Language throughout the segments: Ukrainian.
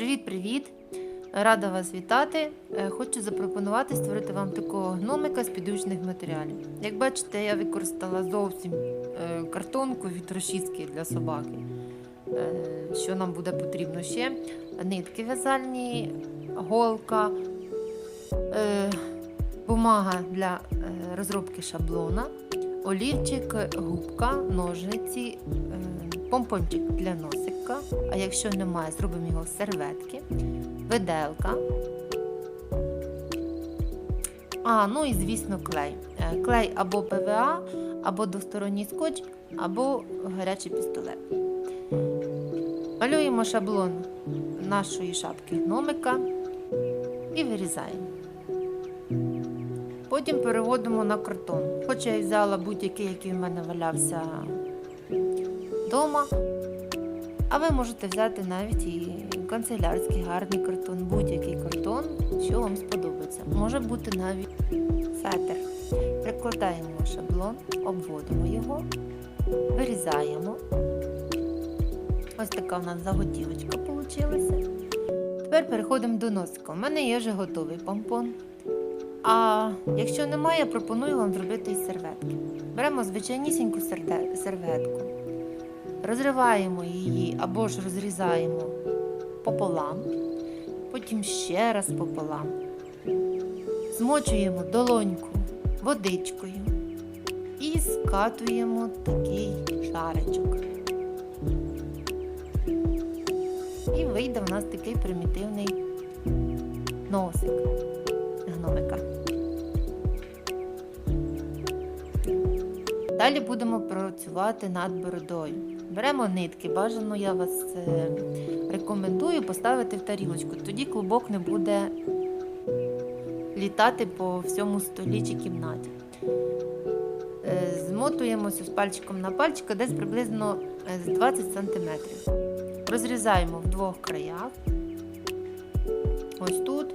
Привіт-привіт! Рада вас вітати. Е, Хочу запропонувати створити вам такого гномика з підручних матеріалів. Як бачите, я використала зовсім е, картонку від розчіски для собаки. Е, Що нам буде потрібно ще? Нитки в'язальні, голка, бумага для розробки шаблона, олівчик, губка, ножниці, е, помпончик для носика. А якщо немає, зробимо його з серветки, виделка. А, ну і звісно, клей. Е, Клей або ПВА, або двосторонній скотч, або гарячий пістолет. Малюємо шаблон нашої шапки гномика і вирізаємо. Потім переводимо на картон. Хоч я взяла будь-який, який в мене валявся вдома. А ви можете взяти навіть і канцелярський гарний картон, будь-який картон, що вам сподобається. Може бути навіть фетр. Прикладаємо шаблон, обводимо його, вирізаємо. Ось така у нас заготівочка вийшла. Тепер переходимо до носика. У мене є вже готовий помпон. А якщо немає, пропоную вам зробити серветки. Беремо звичайнісіньку серветку, розриваємо її або ж розрізаємо пополам, потім ще раз пополам. Змочуємо долоньку водичкою і скатуємо такий шаричок. І вийде в нас такий примітивний носик Далі будемо працювати над бородою. Беремо нитки, бажано я вас е, рекомендую поставити в тарілочку. Тоді клубок не буде літати по всьому столі чи кімнаті. Е, Змотуємося з пальчиком на пальчика десь приблизно е, з 20 см. Розрізаємо в двох краях. Ось тут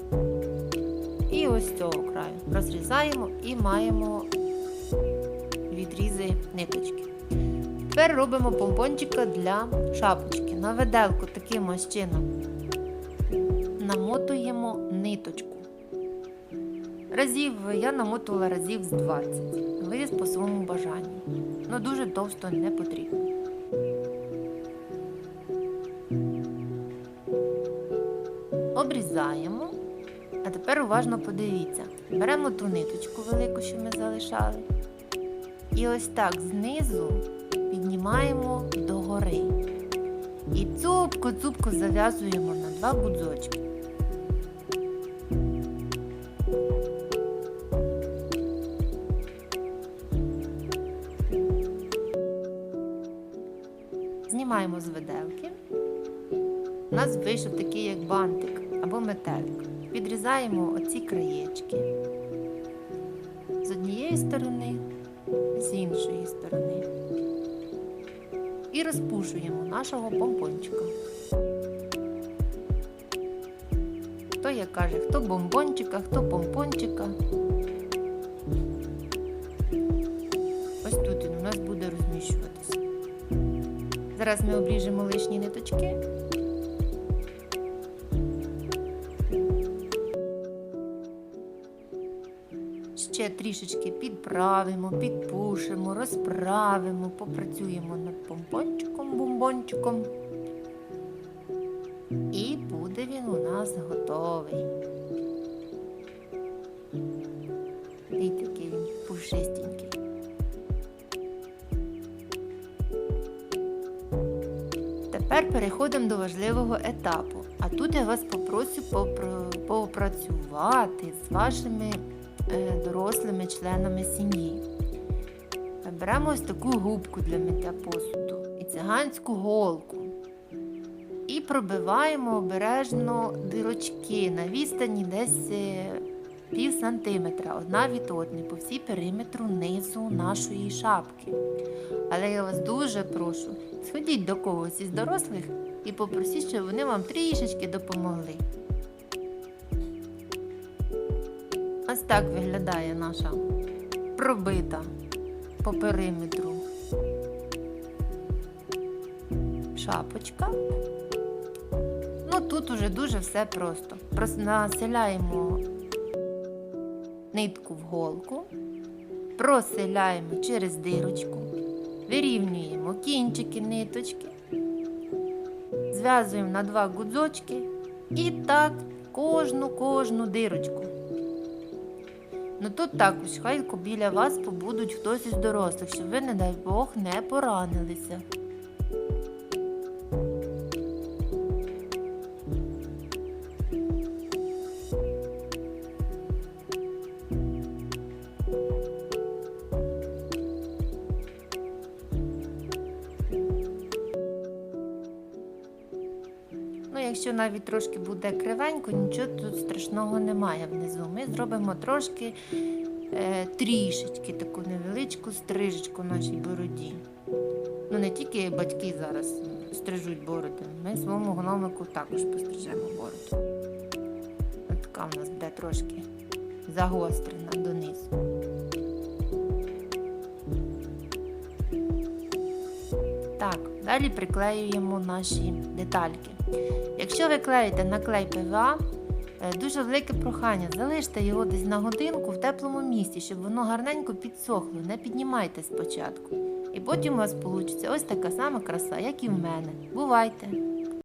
і ось цього краю. Розрізаємо і маємо відрізи ниточки. Тепер робимо помпончика для шапочки. На виделку таким ось чином намотуємо ниточку. Разів я намотувала разів з 20. Ви по своєму бажанню. Ну дуже товсто не потрібно. Обрізаємо. А тепер уважно подивіться. Беремо ту ниточку велику, що ми залишали. І ось так знизу піднімаємо догори. І цупко-цупко зав'язуємо на два гудзочки. Знімаємо з виделки. У нас вийшов такий як бантик або метелик. Підрізаємо оці краєчки з однієї сторони, з іншої сторони. І розпушуємо нашого помпончика. Хто як каже, хто бомбончика, хто помпончика. Ось тут він у нас буде розміщуватися. Зараз ми обріжемо лишні ниточки. Ще трішечки підправимо, підпушимо, розправимо, попрацюємо над помпончиком, бомбончиком. І буде він у нас готовий. І такий він пушистенький. Тепер переходимо до важливого етапу. А тут я вас попрошу попра- попрацювати з вашими дорослими членами сім'ї. Беремо ось таку губку для миття посуду і циганську голку. І пробиваємо обережно дирочки на відстані десь е, пів сантиметра одна від одної по всій периметру низу нашої шапки. Але я вас дуже прошу, сходіть до когось із дорослих і попросіть, щоб вони вам трішечки допомогли. Ось так виглядає наша пробита по периметру шапочка. Ну тут уже дуже все просто. Просто населяємо нитку в голку, проселяємо через дирочку, вирівнюємо кінчики ниточки, зв'язуємо на два гудзочки і так кожну кожну дирочку. Ну тут також хай біля вас побудуть хтось із дорослих, щоб ви, не дай Бог, не поранилися. Якщо навіть трошки буде кривенько, нічого тут страшного немає внизу. Ми зробимо трошки е, трішечки таку невеличку стрижечку нашій бороді. Ну, не тільки батьки зараз стрижуть бороди, ми своєму гномику також пострижемо бороду. От така в нас буде трошки загострена донизу. Так, далі приклеюємо наші детальки. Якщо ви клеїте на клей ПВА, е, дуже велике прохання, залиште його десь на годинку в теплому місці, щоб воно гарненько підсохло, не піднімайте спочатку. І потім у вас вийде ось така сама краса, як і в мене. Бувайте!